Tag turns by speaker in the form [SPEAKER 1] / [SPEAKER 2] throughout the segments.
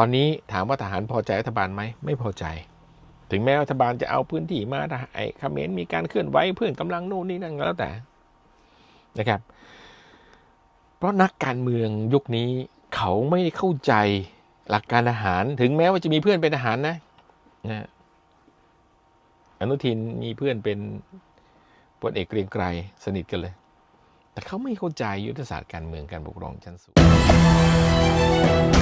[SPEAKER 1] ตอนนี้ถามว่าทหารพอใจรัฐบาลไหมไม่พอใจ ถึงแม้รัฐบาลจะเอาพื้นที่มาไอ้เขมรมีการเคลื่อนไหวเพื่อนกำลังนู่นนี่นั่นก็แล้วแต่นะครับ เพราะนักการเมืองยุคนี้เขาไม่เข้าใจหลักการทหาร ถึงแม้ว่าจะมีเพื่อนเป็นทหารนะนะอนุทินมีเพื่อนเป็นพลเอกเกรียงไกรสนิทกันเลย แต่เขาไม่เข้าใจยุทธศาสตร์การเมืองการปกครองชั้นสูง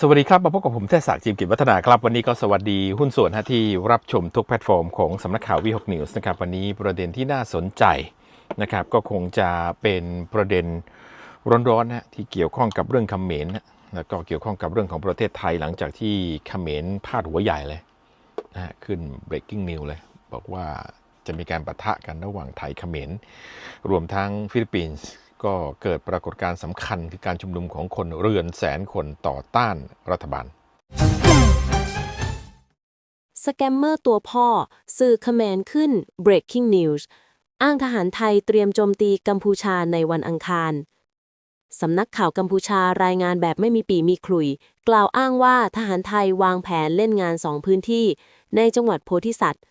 [SPEAKER 1] สวัสดีครับ มาพบกับผมเทศศักดิ์จิมกิจวัฒนาครับ วันนี้ก็สวัสดีหุ้นส่วนที่รับชมทุกแพลตฟอร์มของสำนักข่าววีหกนิวส์นะครับ วันนี้ประเด็นที่น่าสนใจนะครับ ก็คงจะเป็นประเด็นร้อนๆนะที่เกี่ยวข้องกับเรื่องเขมรนะแล้วก็เกี่ยวข้องกับเรื่องของประเทศไทยหลังจากที่เขมรพาดหัวใหญ่เลยนะฮะขึ้น breaking news เลย บอกว่าจะมีการปะทะกันระหว่างไทยเขมรรวมทั้งฟิลิปปินส์ ก็เกิดปรากฏการณ์สำคัญคือการชุมนุมของคนเรือนแสนคนต่อต้านรัฐบาล
[SPEAKER 2] สแกมเมอร์ตัวพ่อ สื่อคแมนขึ้น breaking news อ้างทหารไทยเตรียมโจมตีกัมพูชาในวันอังคาร สำนักข่าวกัมพูชารายงานแบบไม่มีปีมีขลุย กล่าวอ้างว่าทหารไทยวางแผนเล่นงานสองพื้นที่ ในจังหวัดโพธิสัตว์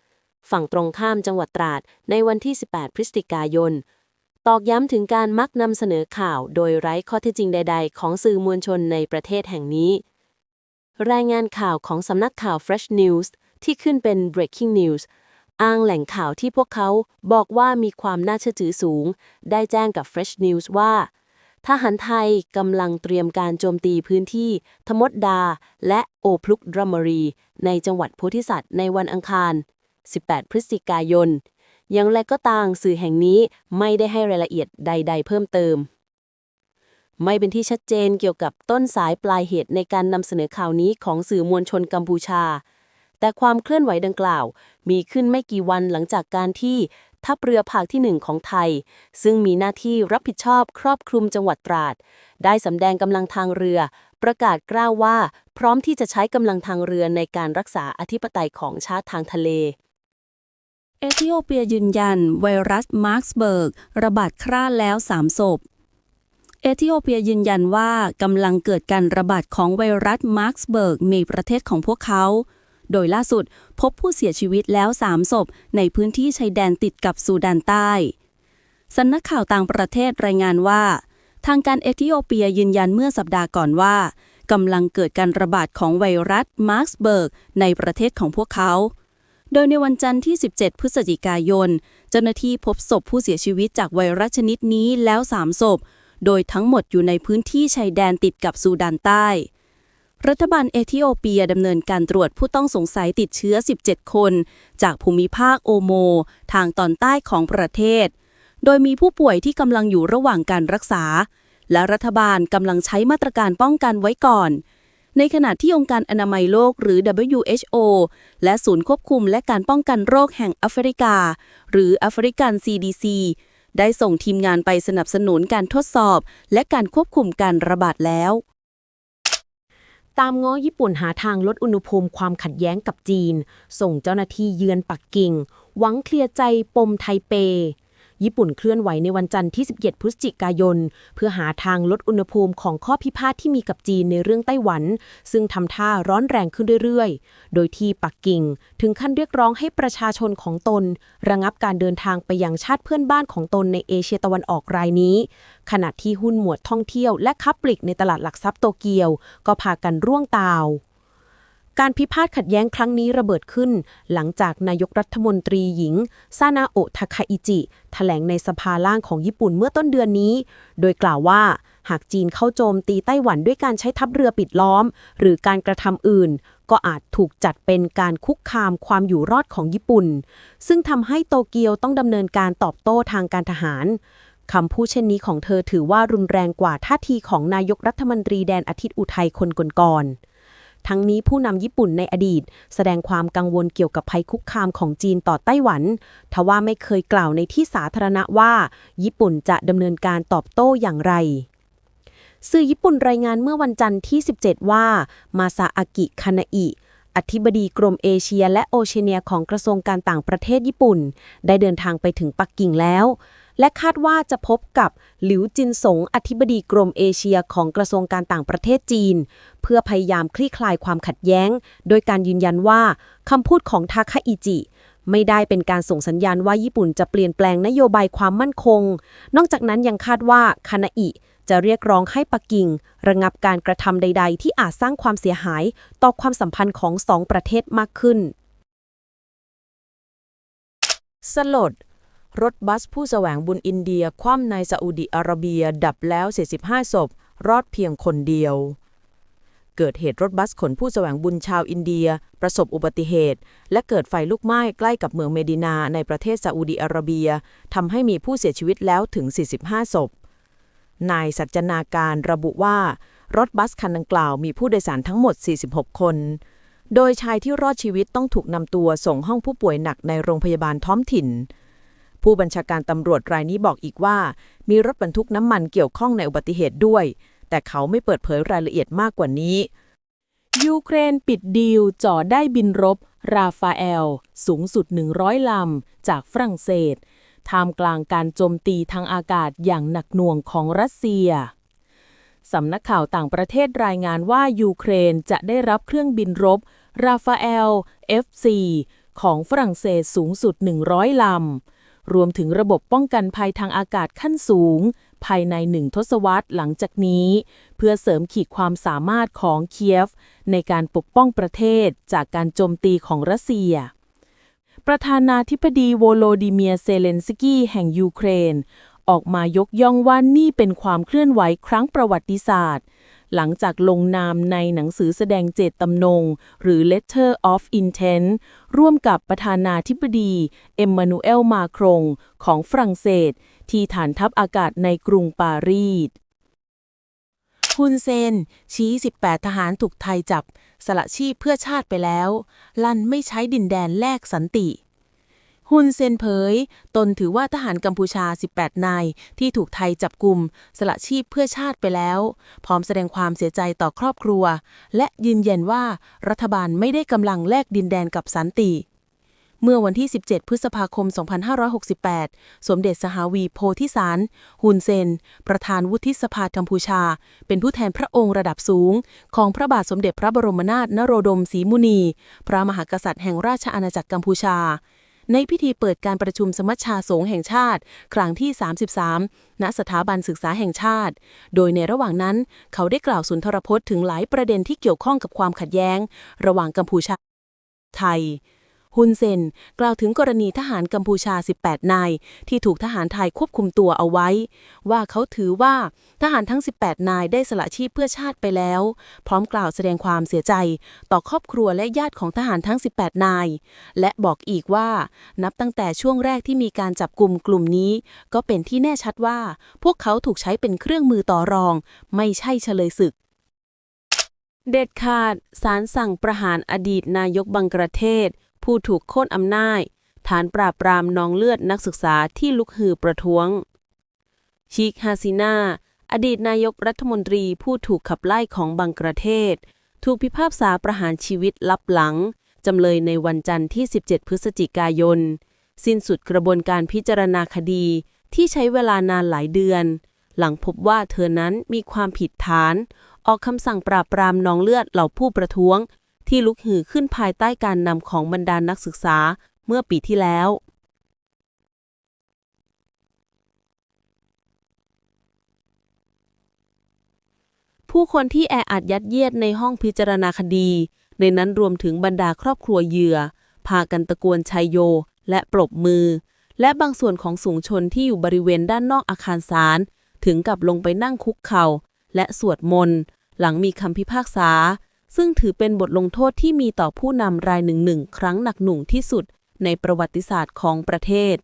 [SPEAKER 2] ฝั่งตรงข้ามจังหวัดตราดในวันที่ 18 พฤศจิกายน ตอกย้ำถึงการมักนำเสนอข่าวโดยไร้ข้อเท็จจริงใด ๆ ของสื่อมวลชนในประเทศแห่งนี้ รายงานข่าวของสำนักข่าว Fresh News ที่ขึ้นเป็น breaking news อ้างแหล่งข่าวที่พวกเขาบอกว่ามีความน่าเชื่อถือสูง ได้แจ้งกับ Fresh News ว่า ทหารไทยกำลังเตรียมการโจมตีพื้นที่ทมดดา และโอพลุกดรมรี ในจังหวัดโพธิสัตว์ในวันอังคาร 18 พฤศจิกายน อย่างไรก็ตามสื่อแห่งนี้ไม่ได้ให้รายละเอียดใด ๆ เพิ่มเติม ไม่เป็นที่ชัดเจนเกี่ยวกับต้นสายปลายเหตุในการนำเสนอข่าวนี้ของสื่อมวลชนกัมพูชา แต่ความเคลื่อนไหวดังกล่าว มีขึ้นไม่กี่วันหลังจากการที่ทัพเรือภาคที่หนึ่งของไทย ซึ่งมีหน้าที่รับผิดชอบครอบคลุมจังหวัดตราด ได้สำแดงกำลังทางเรือ ประกาศกล้าวว่า พร้อมที่จะใช้กำลังทางเรือในการรักษาอธิปไตยของชาติทางทะเล เอธิโอเปียยืนยัน ไวรัสมาร์กสเบิร์กระบาดคร่าแล้ว3ศพ เอธิโอเปียยืนยันว่ากำลังเกิดการระบาดของไวรัสมาร์กสเบิร์กในประเทศของพวกเขา โดยล่าสุดพบผู้เสียชีวิตแล้ว3ศพในพื้นที่ชายแดนติดกับซูดานใต้สำนักข่าวต่างประเทศรายงานว่า ทางการเอธิโอเปียยืนยันเมื่อสัปดาห์ก่อนว่ากำลังเกิดการระบาดของไวรัสมาร์กสเบิร์กในประเทศของพวกเขา โดยในวันจันทร์ที่ 17 พฤศจิกายน เจ้าหน้าที่พบศพผู้เสียชีวิตจากไวรัสชนิดนี้แล้ว 3 ศพ โดยทั้งหมดอยู่ในพื้นที่ชายแดนติดกับซูดานใต้ รัฐบาลเอธิโอเปียดำเนินการตรวจผู้ต้องสงสัยติดเชื้อ 17 คน จากภูมิภาคโอโม ทางตอนใต้ของประเทศ โดยมีผู้ป่วยที่กำลังอยู่ระหว่างการรักษา และรัฐบาลกำลังใช้มาตรการป้องกันไว้ก่อน ในขณะที่องค์การอนามัยโลกหรือ WHO และศูนย์ควบคุมและการป้องกันโรคแห่งแอฟริกา หรือแอฟริกัน CDC ได้ส่งทีมงานไปสนับสนุนการทดสอบ และการควบคุมการระบาดแล้ว ตามง้อญี่ปุ่นหาทางลดอุณหภูมิความขัดแย้งกับจีน ส่งเจ้าหน้าที่เยือนปักกิ่ง หวังเคลียร์ใจปมไทเป ญี่ปุ่นเคลื่อนไหวในวันจันทร์ที่ 17 พฤศจิกายน เพื่อหาทางลดอุณหภูมิของข้อพิพาทที่มีกับจีนในเรื่องไต้หวัน ซึ่งทำท่าร้อนแรงขึ้นเรื่อยๆ โดยที่ปักกิ่งถึงขั้นเรียกร้องให้ประชาชนของตน ระงับการเดินทางไปยังชาติเพื่อนบ้านของตนในเอเชียตะวันออกรายนี้ ขณะที่หุ้นหมวดท่องเที่ยวและค้าปลีกในตลาดหลักทรัพย์โตเกียว ก็พากันร่วงตาว การพิพาทขัดแย้งครั้งนี้ระเบิดขึ้น หลังจากนายกรัฐมนตรีหญิง ซานาโอะทาคาอิจิ แถลงในสภาล่างของญี่ปุ่นเมื่อต้นเดือนนี้ โดยกล่าวว่า หากจีนเข้าโจมตีไต้หวันด้วยการใช้ทัพเรือปิดล้อม หรือการกระทำอื่น ก็อาจถูกจัดเป็นการคุกคามความอยู่รอดของญี่ปุ่น ซึ่งทำให้โตเกียวต้องดำเนินการตอบโต้ทางการทหารคำพูดเช่นนี้ของเธอถือว่ารุนแรงกว่าท่าทีของนายกรัฐมนตรีแดนอาทิตย์อุทัยคนก่อนๆ ทั้งนี้ผู้นำญี่ปุ่นในอดีต แสดงความกังวลเกี่ยวกับภัยคุกคามของจีนต่อไต้หวัน ทว่าไม่เคยกล่าวในที่สาธารณะว่า ญี่ปุ่นจะดำเนินการตอบโต้อย่างไรสื่อญี่ปุ่นรายงานเมื่อวันจันทร์ที่ 17 ว่า มาซาอากิ คานาอิ
[SPEAKER 3] อธิบดีกรมเอเชียและโอเชียเนียของกระทรวงการต่างประเทศญี่ปุ่น ได้เดินทางไปถึงปักกิ่งแล้ว และคาดว่าจะพบกับหลิวจินสงอธิบดีกรมเอเชียของกระทรวงการต่างประเทศจีน เพื่อพยายามคลี่คลายความขัดแย้ง โดยการยืนยันว่าคำพูดของทาคาอิจิ ไม่ได้เป็นการส่งสัญญาณว่าญี่ปุ่นจะเปลี่ยนแปลงนโยบายความมั่นคง นอกจากนั้นยังคาดว่าคานาอิจะเรียกร้องให้ปักกิ่ง ระงับการกระทำใด ๆ ที่อาจสร้างความเสียหายต่อความสัมพันธ์ของสองประเทศมากขึ้น สลด รถบัสผู้แสวงบุญอินเดีย คว่ำในซาอุดิอาระเบีย ดับแล้ว 45 ศพ รอดเพียงคนเดียว เกิดเหตุรถบัสขนผู้แสวงบุญชาวอินเดีย ประสบอุบัติเหตุ และเกิดไฟลุกไหม้ใกล้กับเมืองเมดินาในประเทศซาอุดิอาระเบียทำให้มีผู้เสียชีวิตแล้วถึง 45 ศพ นายสัจนาการระบุว่า รถบัสคันดังกล่าวมีผู้โดยสารทั้งหมด 46 คนโดยชายที่รอดชีวิตต้องถูกนำตัวส่งห้องผู้ป่วยหนักในโรงพยาบาลท้องถิ่น ผู้บัญชาการตำรวจรายนี้บอกอีกว่า มีรถบรรทุกน้ำมันเกี่ยวข้องในอุบัติเหตุด้วย แต่เขาไม่เปิดเผยรายละเอียดมากกว่านี้ ยูเครนปิดดีลจ่อได้บินรบ ราฟาเอล สูงสุด 100 ลำ จากฝรั่งเศสท่ามกลางการโจมตีทางอากาศอย่างหนักหน่วงของรัสเซียสำนักข่าวต่างประเทศรายงานว่ายูเครนจะได้รับเครื่องบินรบ ราฟาเอล F4 ของฝรั่งเศสสูงสุด 100 ลำ รวมถึงระบบป้องกันภัยทางอากาศขั้นสูง ภายในหนึ่งทศวรรษหลังจากนี้ เพื่อเสริมขีดความสามารถของเคียฟ ในการปกป้องประเทศจากการโจมตีของรัสเซีย ประธานาธิบดีโวโลดิเมียเซเลนสกี้แห่งยูเครน ออกมายกย่องว่านี่เป็นความเคลื่อนไหวครั้งประวัติศาสตร์ หลังจากลงนามในหนังสือแสดงเจตจำนง หรือ Letter of Intent ร่วมกับประธานาธิบดี เอ็มมานูเอล มาครงของฝรั่งเศส ที่ฐานทัพอากาศในกรุงปารีสฮุนเซน ชี้ 18 ทหารถูกไทยจับ สละชีพเพื่อชาติไปแล้ว ลันไม่ใช้ดินแดนแลกสันติ ฮุนเซนเผย ตนถือว่าทหารกัมพูชา 18 นาย ที่ถูกไทยจับกลุ่ม สละชีพเพื่อชาติไปแล้ว พร้อมแสดงความเสียใจต่อครอบครัว และยืนยันว่ารัฐบาลไม่ได้กำลังแลกดินแดนกับสันติเมื่อวันที่ 17 พฤษภาคม 2568 สมเด็จสหาวีโพธิสาร ฮุนเซน ประธานวุฒิสภากัมพูชา เป็นผู้แทนพระองค์ระดับสูง ของพระบาทสมเด็จพระบรมนาถนโรดมศรีมุนี พระมหากษัตริย์แห่งราชอาณาจักรกัมพูชา ในพิธีเปิดการประชุมสมัชชาสงฆ์แห่งชาติ ครั้งที่ 33 ณ สถาบันศึกษาแห่งชาติ โดยในระหว่างนั้น เขาได้กล่าวสุนทรพจน์ถึงหลายประเด็นที่เกี่ยวข้องกับความขัดแย้ง ระหว่างกัมพูชา ไทย ฮุนเซนกล่าวถึงกรณีทหารกัมพูชา 18 นาย ที่ถูกทหารไทยควบคุมตัวเอาไว้ ว่าเขาถือว่าทหารทั้ง 18 นายได้สละชีพเพื่อชาติไปแล้ว พร้อมกล่าวแสดงความเสียใจ ต่อครอบครัวและญาติของทหารทั้ง 18 นาย และบอกอีกว่านับตั้งแต่ช่วงแรกที่มีการจับกลุ่มกลุ่มนี้ ก็เป็นที่แน่ชัดว่า พวกเขาถูกใช้เป็นเครื่องมือต่อรอง ไม่ใช่เฉลยศึกเด็ดขาดศาลสั่งประหารอดีตนายกบังกระเทศ ผู้ถูกโค่นอำนาจ ฐานปราบปรามนองเลือดนักศึกษาที่ลุกฮือประท้วง ชีคฮาซินา อดีตนายกรัฐมนตรีผู้ถูกขับไล่ของบังกระเทศ ถูกพิพากษาประหารชีวิตลับหลัง จำเลยในวันจันทร์ที่ 17 พฤศจิกายน สิ้นสุดกระบวนการพิจารณาคดีที่ใช้เวลานานหลายเดือน หลังพบว่าเธอนั้นมีความผิดฐาน ออกคำสั่งปราบปรามนองเลือดเหล่าผู้ประท้วง ที่ลุกฮือขึ้นภายใต้การนำของบรรดานักศึกษาเมื่อปีที่แล้ว ผู้คนที่แออัดยัดเยียดในห้องพิจารณาคดี ในนั้นรวมถึงบรรดาครอบครัวเหยื่อ พากันตะโกนชัยโย และปรบมือ และบางส่วนของสูงชนที่อยู่บริเวณด้านนอกอาคารศาลถึงกับลงไปนั่งคุกเข่าและสวดมนต์ หลังมีคำพิพากษา ซึ่งถือเป็นบทลงโทษที่มีต่อผู้นำรายหนึ่งหนึ่งครั้งหนักหน่วงที่สุดในประวัติศาสตร์ของประเทศ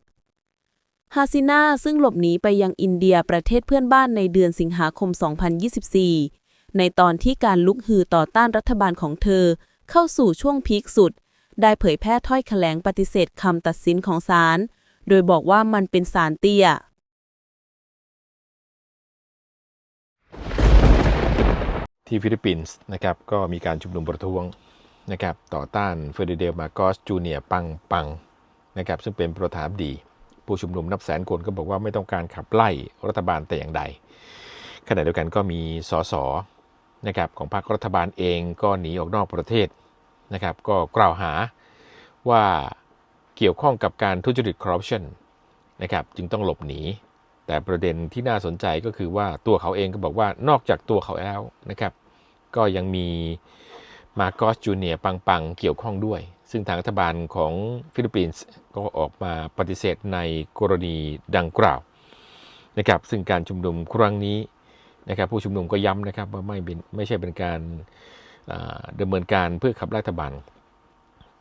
[SPEAKER 3] ฮาซินาซึ่งหลบหนีไปยังอินเดียประเทศเพื่อนบ้านในเดือนสิงหาคม 2024 ในตอนที่การลุกฮือต่อต้านรัฐบาลของเธอ เข้าสู่ช่วงพีคสุด ได้เผยแพร่ถ้อยแถลงปฏิเสธคำตัดสินของศาล โดยบอกว่ามันเป็นศาลเตี้ย
[SPEAKER 1] ที่ฟิลิปปินส์นะครับก็มีการชุมนุมประท้วงนะครับต่อต้านเฟอร์ดิเดลมาโกสจูเนียปังปังนะครับซึ่งเป็นประธานดี ผู้ชุมนุมนับแสนคนก็บอกว่าไม่ต้องการขับไล่รัฐบาลแต่อย่างใดขณะเดียวกันก็มีสสนะครับของพรรครัฐบาลเองก็หนีออกนอกประเทศนะครับก็กล่าวหาว่าเกี่ยวข้องกับการทุจริตคอร์รัปชันนะครับจึงต้องหลบหนี แต่ประเด็นที่น่าสนใจก็คือว่าตัวเขาเองก็บอกว่านอกจากตัวเขาแล้วนะครับ ก็ยังมีมาโกสจูเนียปังปังเกี่ยวข้องด้วย ซึ่งทางรัฐบาลของฟิลิปปินส์ก็ออกมาปฏิเสธในกรณีดังกล่าวนะครับซึ่งการชุมนุมครั้งนี้นะครับผู้ชุมนุมก็ย้ำนะครับว่าไม่เป็นไม่ใช่เป็นการดำเนินการเพื่อขับไล่รัฐบาล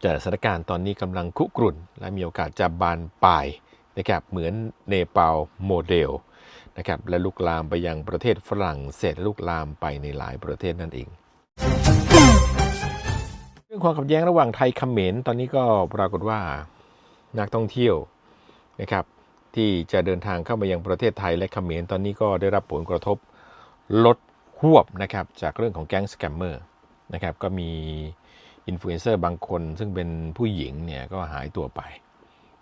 [SPEAKER 1] แต่สถานการณ์ตอนนี้กำลังคุกรุ่น และมีโอกาสจะบานปลายนะครับเหมือนเนปาลโมเดล นะครับและลุกลามไปยังประเทศฝรั่งเศสและลุกลามไปในหลายประเทศนั่นเอง เรื่องความขัดแย้งระหว่างไทยเขมรตอนนี้ก็ปรากฏว่านักท่องเที่ยวนะครับที่จะเดินทางเข้ามายังประเทศไทยและเขมรตอนนี้ก็ได้รับผลกระทบลดควบนะครับจากเรื่องของแก๊งสแกมเมอร์นะครับก็มีอินฟลูเอนเซอร์บางคนซึ่งเป็นผู้หญิงเนี่ยก็หายตัวไป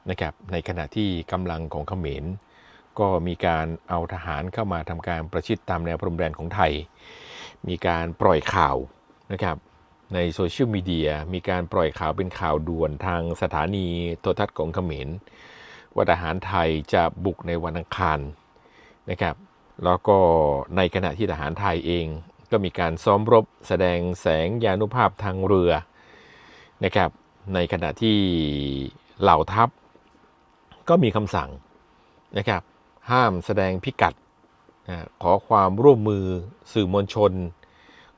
[SPEAKER 1] นะครับในขณะที่กำลังของเขมร ก็มีการเอาทหารเข้ามาทำการประชิดตามแนวพรมแดนของไทย มีการปล่อยข่าวนะครับในโซเชียลมีเดียมีการปล่อยข่าวเป็นข่าวด่วนทางสถานีโทรทัศน์ของเขมร ว่าทหารไทยจะบุกในวันอังคารนะครับแล้วก็ในขณะที่ทหารไทยเอง ก็มีการซ้อมรบแสดงแสงยานุภาพทางเรือนะครับในขณะที่เหล่าทัพก็มีคำสั่งนะครับ ห้ามแสดงพิกัด ขอความร่วมมือสื่อมวลชน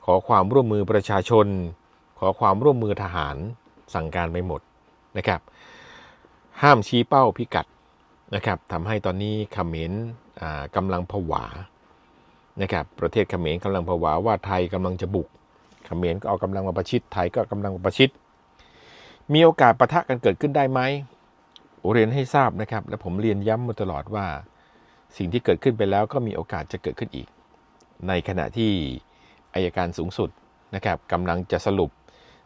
[SPEAKER 1] ขอความร่วมมือประชาชน ขอความร่วมมือทหารสั่งการไปหมดนะครับ ห้ามชี้เป้าพิกัดนะครับทำให้ตอนนี้เขมรกำลังผวานะครับประเทศเขมรกำลังผวาว่าไทยกำลังจะบุกเขมรก็เอากำลังมาประชิดไทยก็กำลังมาประชิด มีโอกาสปะทะกันเกิดขึ้นได้ไหมเรียนให้ทราบนะครับ และผมเรียนย้ำมาตลอดว่า สิ่งที่เกิดขึ้นไปแล้วก็มีโอกาสจะเกิดขึ้นอีก ในขณะที่อายการสูงสุดนะครับกำลังจะสรุป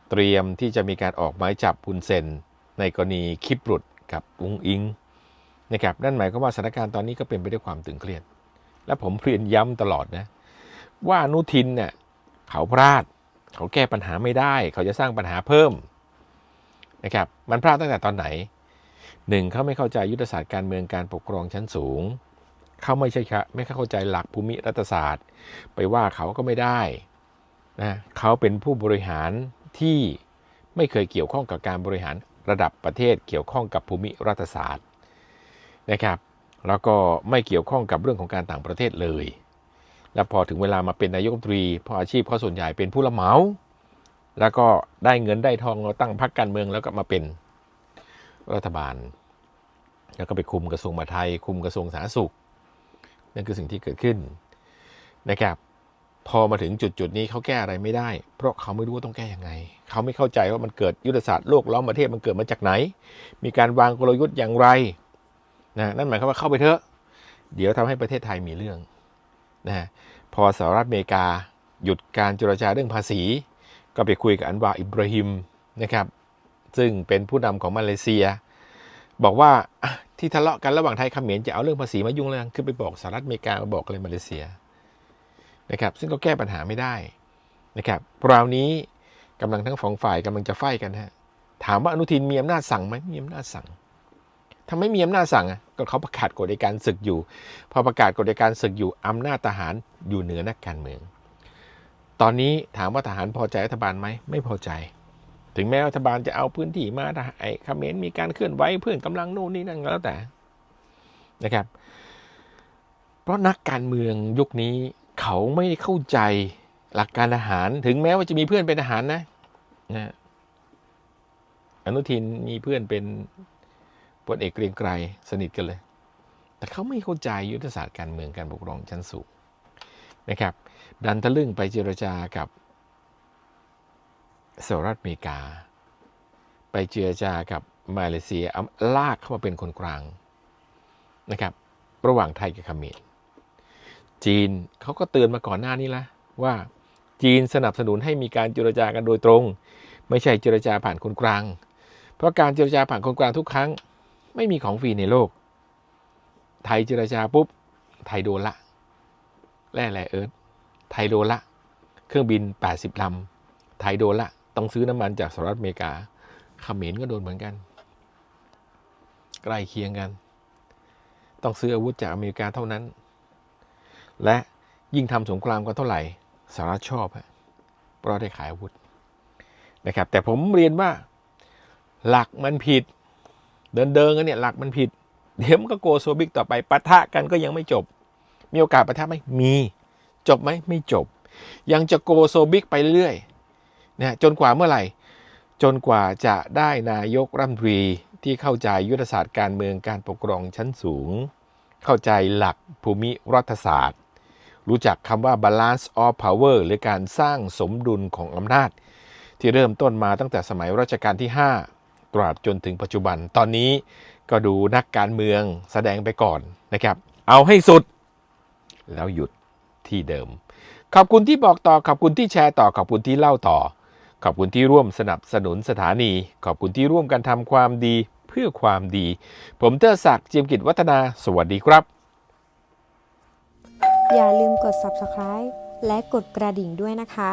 [SPEAKER 1] เตรียมที่จะมีการออกหมายจับฮุนเซน ในกรณีคลิปหลุดกับอุงอิงนะครับนั่นหมายความว่าสถานการณ์ตอนนี้ก็เป็นไปด้วยความตึงเครียด และผมเรียนย้ำตลอดนะว่านุทินเนี่ยเขาพลาด เขาแก้ปัญหาไม่ได้ เขาจะสร้างปัญหาเพิ่มนะครับมันพลาดตั้งแต่ตอนไหนหนึ่งเขาไม่เข้าใจยุทธศาสตร์การเมืองการปกครองชั้นสูง เขาไม่ใช่ครับไม่เข้าใจหลักภูมิรัฐศาสตร์ ไปว่าเขาก็ไม่ได้นะเขาเป็นผู้บริหารที่ไม่เคยเกี่ยวข้องกับการบริหารระดับประเทศเกี่ยวข้องกับภูมิรัฐศาสตร์นะครับแล้วก็ไม่เกี่ยวข้องกับเรื่องของการต่างประเทศเลย แล้วพอถึงเวลามาเป็นนายกรัฐมนตรีเพออาชีพเขาส่วนใหญ่เป็นผู้รับเหมา แล้วก็ได้เงินได้ทองเราตั้งพรรคการเมืองแล้วก็มาเป็นรัฐบาล แล้วก็ไปคุมกระทรวงมหาดไทยคุมกระทรวงสาธารณสุข นั่นคือสิ่งที่เกิดขึ้นนะครับพอมาถึงจุดจุดๆนี้เขาแก้อะไรไม่ได้ เพราะเขาไม่รู้ว่าต้องแก้ยังไง เขาไม่เข้าใจว่ามันเกิดยุทธศาสตร์โลกล้อมประเทศมันเกิดมาจากไหน มีการวางกลยุทธ์อย่างไรนะนั่นหมายความว่าเข้าไปเถอะ เดี๋ยวทำให้ประเทศไทยมีเรื่องนะพอสหรัฐอเมริกา หยุดการเจรจาเรื่องภาษี ก็ไปคุยกับอันวาอิบราฮิมนะครับ ซึ่งเป็นผู้นำของมาเลเซีย บอกว่า ที่ทะเลาะกันระหว่างไทยเขมรจะเอาเรื่องภาษีมายุ่งเรื่องคือไปบอกสหรัฐอเมริกาบอกอะไรมาเลเซียนะครับ ซึ่งก็แก้ปัญหาไม่ได้นะครับคราวนี้กำลังทั้งสองฝ่ายกำลังจะไฟกันฮะถามว่าอนุทินมีอำนาจสั่งไหมมีอำนาจสั่งทำไมมีอำนาจสั่งอะก็เขาประกาศกฎในการศึกอยู่ พอประกาศกฎในการศึกอยู่อำนาจทหารอยู่เหนือนักการเมือง ตอนนี้ถามว่าทหารพอใจรัฐบาลไหมไม่พอใจ ถึงแม้รัฐบาลจะเอาพื้นที่มาไอ้เขมรมีการเคลื่อนไหวเพื่อนกำลังโน่นนี่นั่นก็แล้วแต่นะครับ เพราะนักการเมืองยุคนี้เขาไม่เข้าใจหลักการทหาร ถึงแม้ว่าจะมีเพื่อนเป็นทหารนะนะอนุทินมีเพื่อนเป็นพลเอกเกรียงไกรสนิทกันเลย แต่เขาไม่เข้าใจยุทธศาสตร์การเมืองการปกครองชั้นสูงนะครับ ดันทะลึ่งไปเจรจากับ สหรัฐอเมริกา ไปเจรจากับมาเลเซียลากเข้ามาเป็นคนกลางนะครับ ระหว่างไทยกับเขมรจีนเขาก็เตือนมาก่อนหน้านี้แล้วว่าจีนสนับสนุนให้มีการเจรจากันโดยตรง ไม่ใช่เจรจาผ่านคนกลาง เพราะการเจรจาผ่านคนกลางทุกครั้ง ไม่มีของฟรีในโลก ไทยเจรจาปุ๊บ ไทยโดนละ แร่แร่เอิร์ธไทยโดนละ เครื่องบิน 80ลำไทยโดนละ ต้องซื้อน้ำมันจากสหรัฐอเมริกาเขมรก็โดนเหมือนกัน ใกล้เคียงกัน ต้องซื้ออาวุธจากอเมริกาเท่านั้น และยิ่งทำสงครามกันเท่าไหร่สหรัฐชอบฮะเพราะได้ขายอาวุธนะครับ แต่ผมเรียนว่าหลักมันผิด เดินเดินกันเนี่ยหลักมันผิด เดี๋ยวมันก็โกโซบิกต่อไปปะทะกันก็ยังไม่จบ มีโอกาสปะทะไหมมี จบไหมไม่จบ ยังจะโกโซบิกไปเรื่อย นะจนกว่าเมื่อไหร่ จนกว่าจะได้นายกรัฐมนตรีที่เข้าใจยุทธศาสตร์การเมืองการปกครองชั้นสูง เข้าใจหลักภูมิรัฐศาสตร์ รู้จักคำว่า balance of power หรือการสร้างสมดุลของอำนาจ ที่เริ่มต้นมาตั้งแต่สมัยรัชกาลที่ 5 ตราบจนถึงปัจจุบันตอนนี้ก็ดูนักการเมืองแสดงไปก่อนนะครับ เอาให้สุด แล้วหยุดที่เดิม ขอบคุณที่บอกต่อขอบคุณที่แชร์ต่อขอบคุณที่เล่าต่อ ขอบคุณที่ร่วมสนับสนุนสถานี ขอบคุณที่ร่วมกันทำความดีเพื่อความดี ผมเตอร์ศักดิ์เจียมกิจวัฒนา สวัสดีครับ
[SPEAKER 4] อย่าลืมกด subscribe และกดกระดิ่งด้วยนะคะ